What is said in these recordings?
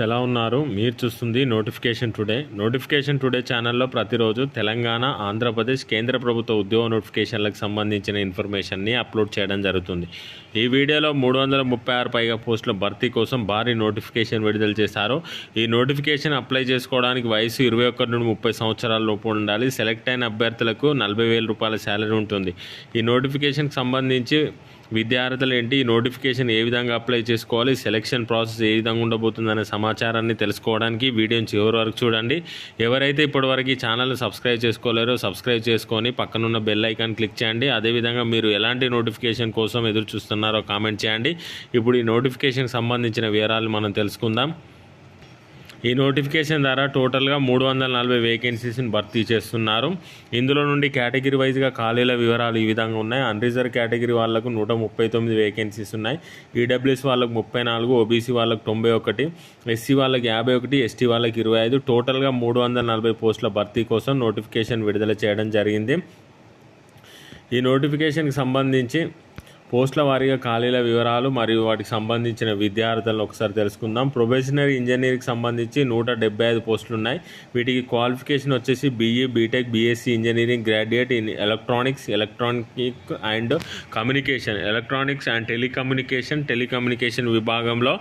ఎలా ఉన్నారు? మీరు చూస్తుంది నోటిఫికేషన్ టుడే నోటిఫికేషన్ టుడే ఛానల్లో ప్రతిరోజు తెలంగాణ ఆంధ్రప్రదేశ్ కేంద్ర ప్రభుత్వ ఉద్యోగ నోటిఫికేషన్లకు సంబంధించిన ఇన్ఫర్మేషన్ని అప్లోడ్ చేయడం జరుగుతుంది. ఈ వీడియోలో మూడు వందల ముప్పై ఆరు పైగా పోస్టుల భర్తీ కోసం భారీ నోటిఫికేషన్ విడుదల చేశారు. ఈ నోటిఫికేషన్ అప్లై చేసుకోవడానికి వయసు ఇరవై ఒకటి నుండి ముప్పై సంవత్సరాల లోపు ఉండాలి. సెలెక్ట్ అయిన అభ్యర్థులకు నలభై వేల రూపాయల శాలరీ ఉంటుంది. ఈ నోటిఫికేషన్కి సంబంధించి విద్యార్థులు ఏంటి? నోటిఫికేషన్ ఏ విధంగా అప్లై చేసుకోవాలి? సెలక్షన్ ప్రాసెస్ ఏ విధంగా ఉండబోతుందనే సమాచారాన్ని తెలుసుకోవడానికి వీడియోని చివరి వరకు చూడండి. ఎవరైతే ఇప్పటివరకు ఈ ఛానల్ని సబ్స్క్రైబ్ చేసుకోలేరో సబ్స్క్రైబ్ చేసుకొని పక్కనున్న బెల్ ఐకాన్ క్లిక్ చేయండి. అదేవిధంగా మీరు ఎలాంటి నోటిఫికేషన్ కోసం ఎదురు చూస్తున్నారో కామెంట్ చేయండి. ఇప్పుడు ఈ నోటిఫికేషన్కి సంబంధించిన వివరాలు మనం తెలుసుకుందాం. ఈ నోటిఫికేషన్ ద్వారా టోటల్గా మూడు వందల నలభై వేకెన్సీస్ని భర్తీ చేస్తున్నారు. ఇందులో నుండి కేటగిరీ వైజ్గా ఖాళీల వివరాలు ఈ విధంగా ఉన్నాయి. అన్రిజర్వ్ కేటగిరీ వాళ్ళకు నూట ముప్పై తొమ్మిది వేకెన్సీస్ ఉన్నాయి. ఈడబ్ల్యూఎస్ వాళ్ళకు ముప్పై నాలుగు ఓబీసీ వాళ్ళకు తొంభై ఒకటి ఎస్సీ వాళ్ళకి యాభై ఒకటి ఎస్టీ వాళ్ళకి ఇరవై ఐదు. టోటల్గా మూడు వందల నలభై పోస్టుల భర్తీ కోసం నోటిఫికేషన్ విడుదల చేయడం జరిగింది. ఈ నోటిఫికేషన్కి సంబంధించి పోస్టుల వారీగా ఖాళీల వివరాలు మరియు వాటికి సంబంధించిన విద్యార్థులను ఒకసారి తెలుసుకుందాం. ప్రొఫెషనరీ ఇంజనీరింగ్కి సంబంధించి నూట డెబ్బై ఐదు పోస్టులు ఉన్నాయి. వీటికి క్వాలిఫికేషన్ వచ్చేసి BE BTech BSc engineering graduate in electronics electronic and communication. Electronics and telecommunication telecommunication విభాగంలో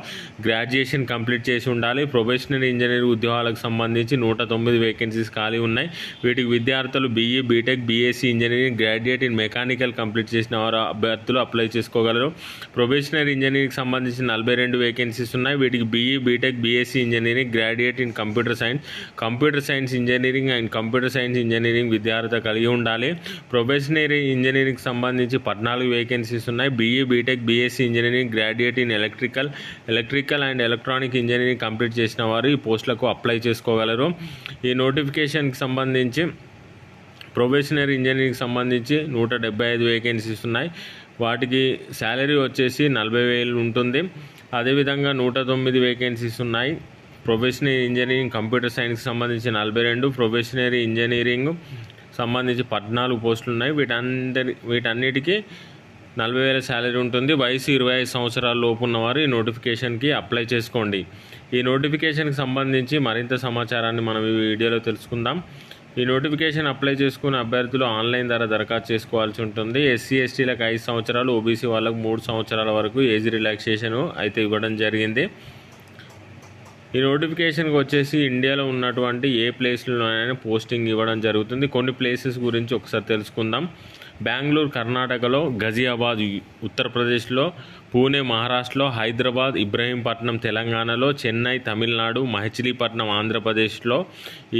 గ్రాడ్యుయేషన్ కంప్లీట్ చేసి ఉండాలి. ప్రొఫెషనరీ ఇంజనీర్ ఉద్యోగాలకు సంబంధించి నూట తొమ్మిది వేకెన్సీస్ ఖాళీ ఉన్నాయి. వీటికి విద్యార్థులు BE BTech BSc engineering graduate in mechanical complete చేసిన వారు అభ్యర్థులు అప్లై చేసుకోగలరు. ప్రొబేషనరీ ఇంజనీరింగ్కి సంబంధించి నలభై రెండు వేకెన్సీస్ ఉన్నాయి. వీటికి BE BTech BSc engineering graduate in computer science computer science engineering and computer science engineering విద్యార్థి కలిగి ఉండాలి. ప్రొబేషనరీ ఇంజనీరింగ్కి సంబంధించి పద్నాలుగు వేకెన్సీస్ ఉన్నాయి. BE BTech BSc engineering graduate in electrical electrical and electronic engineering complete చేసిన వారు ఈ పోస్టులకు అప్లై చేసుకోగలరు. ఈ నోటిఫికేషన్కి సంబంధించి ప్రొబేషనరీ ఇంజనీరింగ్కి సంబంధించి నూట డెబ్బై ఐదు వేకెన్సీస్ ఉన్నాయి. వాటికి శాలరీ వచ్చేసి నలభై వేలు ఉంటుంది. అదేవిధంగా నూట తొమ్మిది వేకెన్సీస్ ఉన్నాయి. ప్రొఫెషనరీ ఇంజనీరింగ్ కంప్యూటర్ సైన్స్కి సంబంధించి నలభై రెండు. ప్రొఫెషనరీ ఇంజనీరింగ్ సంబంధించి పద్నాలుగు పోస్టులు ఉన్నాయి. వీటందరి వీటన్నిటికీ నలభై వేల శాలరీ ఉంటుంది. వయసు ఇరవై ఐదు సంవత్సరాల లోపు ఉన్నవారు ఈ నోటిఫికేషన్కి అప్లై చేసుకోండి. ఈ నోటిఫికేషన్కి సంబంధించి మరింత సమాచారాన్ని మనం ఈ వీడియోలో తెలుసుకుందాం. ఈ నోటిఫికేషన్ అప్లై చేసుకున్న అభ్యర్థులు ఆన్లైన్ ద్వారా దరఖాస్తు చేసుకోవాల్సి ఉంటుంది. ఎస్సీ ఎస్టీలకు ఐదు సంవత్సరాలు ఓబీసీ వాళ్ళకు మూడు సంవత్సరాల వరకు ఏజ్ రిలాక్సేషన్ అయితే ఇవ్వడం జరిగింది. ఈ నోటిఫికేషన్కి వచ్చేసి ఇండియాలో ఉన్నటువంటి ఏ ప్లేస్లోనైనా పోస్టింగ్ ఇవ్వడం జరుగుతుంది. కొన్ని ప్లేసెస్ గురించి ఒకసారి తెలుసుకుందాం. బెంగళూరు కర్ణాటకలో గజియాబాద్ ఉత్తరప్రదేశ్లో పూణే మహారాష్ట్రలో హైదరాబాద్ ఇబ్రహీంపట్నం తెలంగాణలో చెన్నై తమిళనాడు మహిచిలీపట్నం ఆంధ్రప్రదేశ్లో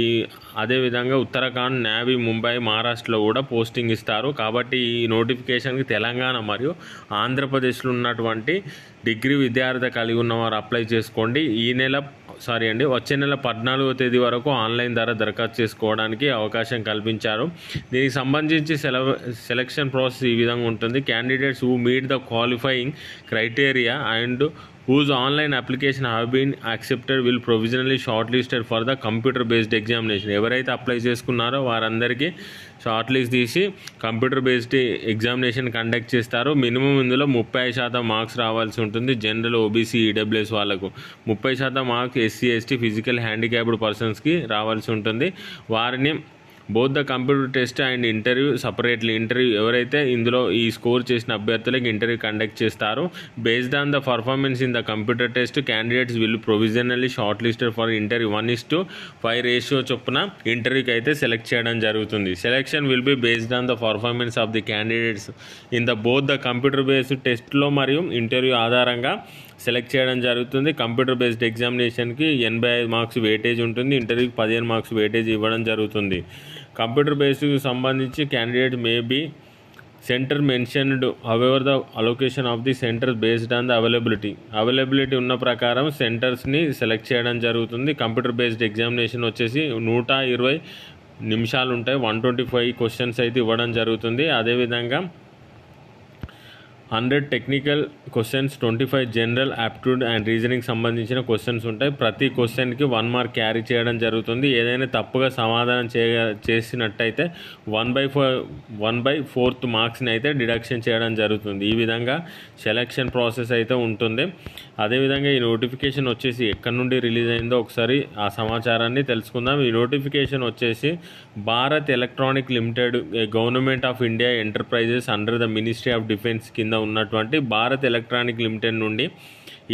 ఈ అదేవిధంగా ఉత్తరాఖండ్ నావీ ముంబై మహారాష్ట్రలో కూడా పోస్టింగ్ ఇస్తారు. కాబట్టి ఈ నోటిఫికేషన్కి తెలంగాణ మరియు ఆంధ్రప్రదేశ్లో ఉన్నటువంటి డిగ్రీ విద్యార్థి కలిగి ఉన్నవారు అప్లై చేసుకోండి. ఈ నెల సారీ అండి వచ్చే నెల పద్నాలుగో తేదీ వరకు ఆన్లైన్ ద్వారా దరఖాస్తు చేసుకోవడానికి అవకాశం కల్పించారు. దీనికి సంబంధించి సెలవ్ సెలక్షన్ ప్రాసెస్ ఈ విధంగా ఉంటుంది. Candidates who meet the qualifying criteria and whose online application have been accepted will provisionally shortlisted for the computer based examination ఎవరైతే అప్లై చేసుకున్నారో వారందరికీ షార్ట్ లిస్ట్ తీసి కంప్యూటర్ బేస్డ్ ఎగ్జామినేషన్ కండక్ట్ చేస్తారు. మినిమం ఇందులో ముప్పై శాతం మార్క్స్ రావాల్సి ఉంటుంది. జనరల్ ఓబీసీ ఈడబ్ల్యూఎస్ వాళ్ళకు. ముప్పై శాతం marks SC ST physical handicapped పర్సన్స్కి రావాల్సి ఉంటుంది. వారిని both the computer test and interview separately interview ఎవరైతే ఇందులో ఈ స్కోర్ చేసిన అభ్యర్థులకు ఇంటర్వ్యూ కండక్ట్ చేస్తారు based on the performance in the computer test candidates will provisionally shortlisted for interview one is to five ratio చొప్పున ఇంటర్వ్యూకి అయితే సెలెక్ట్ చేయడం జరుగుతుంది. Selection will be based on the performance of the candidates in the both the computer based టెస్ట్లో మరియు interview ఆధారంగా select చేయడం జరుగుతుంది. కంప్యూటర్ బేస్డ్ ఎగ్జామినేషన్కి ఎనభై ఐదు మార్క్స్ వెయిటేజ్ ఉంటుంది. ఇంటర్వ్యూకి పదిహేను మార్క్స్ వెయిటేజ్ ఇవ్వడం జరుగుతుంది. కంప్యూటర్ బేస్డ్కి సంబంధించి candidate may be centre mentioned. However the allocation of the centre based on the availability availability ఉన్న ప్రకారం సెంటర్స్ని సెలెక్ట్ చేయడం జరుగుతుంది. కంప్యూటర్ బేస్డ్ ఎగ్జామినేషన్ వచ్చేసి నూట ఇరవై నిమిషాలు ఉంటాయి వన్ ట్వంటీ ఫైవ్ క్వశ్చన్స్ అయితే ఇవ్వడం జరుగుతుంది. అదేవిధంగా hundred technical questions twenty five general aptitude and reasoning సంబంధించిన క్వశ్చన్స్ ఉంటాయి. ప్రతి క్వశ్చన్కి వన్ మార్క్ క్యారీ చేయడం జరుగుతుంది. ఏదైనా తప్పుగా సమాధానం చేయ చేసినట్టయితే one by four one by fourth మార్క్స్ని అయితే డిడక్షన్ చేయడం జరుగుతుంది. ఈ విధంగా సెలక్షన్ ప్రాసెస్ అయితే ఉంటుంది. అదేవిధంగా ఈ నోటిఫికేషన్ వచ్చేసి ఎక్కడి నుండి రిలీజ్ అయిందో ఒకసారి ఆ సమాచారాన్ని తెలుసుకుందాం. ఈ నోటిఫికేషన్ వచ్చేసి Bharat electronic limited government of India enterprises under the ministry of defence కింద ఉన్నటువంటి భారత్ ఎలక్ట్రానిక్ లిమిటెడ్ నుండి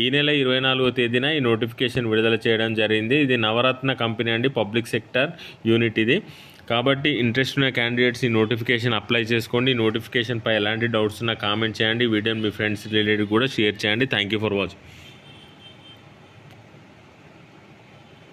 ఈ నెల ఇరవై నాలుగో తేదీన ఈ నోటిఫికేషన్ విడుదల చేయడం జరిగింది. ఇది నవరత్న కంపెనీ అండి పబ్లిక్ సెక్టర్ యూనిట్ ఇది. కాబట్టి ఇంట్రెస్ట్ ఉన్న క్యాండిడేట్స్ ఈ నోటిఫికేషన్ అప్లై చేసుకోండి. ఈ నోటిఫికేషన్ పై ఎలాంటి డౌట్స్ ఉన్నా కామెంట్ చేయండి. ఈ వీడియోని మీ ఫ్రెండ్స్ రిలేటెడ్ కూడా షేర్ చేయండి. Thank you for watching.